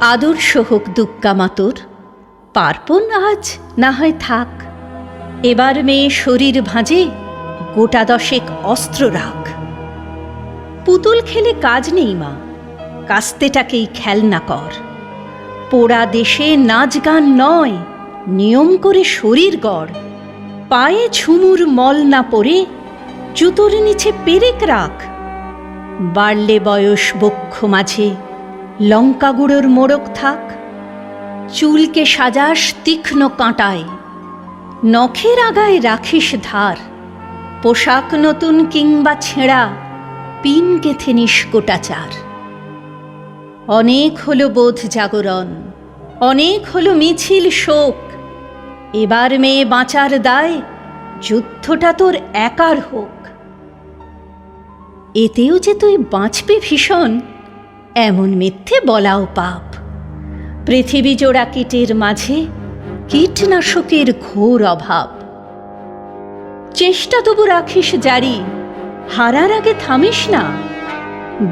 আদর্শ হোক দুক্কা মাতর, পার্পণ আজ না হয় থাক। এবার মেয়ে শরীর ভাঁজে, গোটা দশেক অস্ত্র রাখ। পুতুল খেলে কাজ নেই মা, কাস্তেটাকেই খেলনা কর। পোড়া দেশে নাচ গান নয়, নিয়ম করে শরীর গড়। পায়ে ঝুমুর মল না পড়ে, জুতোর নিচে পেরেক রাখ। বাড়লে বয়স বক্ষ মাঝে লঙ্কা গুঁড়োর মোড়ক থাক, চুলকে সাজাস তীক্ষ্ণ কাঁটায়, নখের আগায় রাখিস ধার, পোশাক নতুন কিংবা ছেঁড়া, পিন গেথে নিষ্কোটাচার অনেক হলো বোধ জাগরণ, অনেক হলো মিছিল শোক, এবার মেয়ে বাঁচার দায়, যুদ্ধটা তোর একার হোক। এতেও যে তুই বাঁচবি ভীষণ এমন মিথ্যে বলাও পাপ। পৃথিবী জোড়া কীটের মাঝে কীটনাশকের ঘোর অভাব। চেষ্টা তবু রাখিস জারি, হারার আগে থামিস না।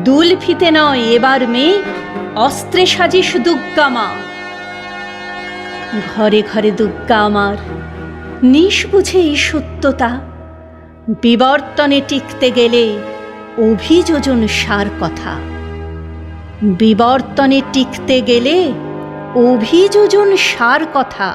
দুল ফিতে নয়, এবার মেয়ে, অস্ত্রে সাজিস দুগ্গামা ঘরে ঘরে দুগ্গা আমার, নিশ বুঝে এই সত্যতা। বিবর্তনে টিকতে গেলে অভিযোজন সার কথা। বিবর্তনে টিকতে গেলে অভিযোজন সার কথা।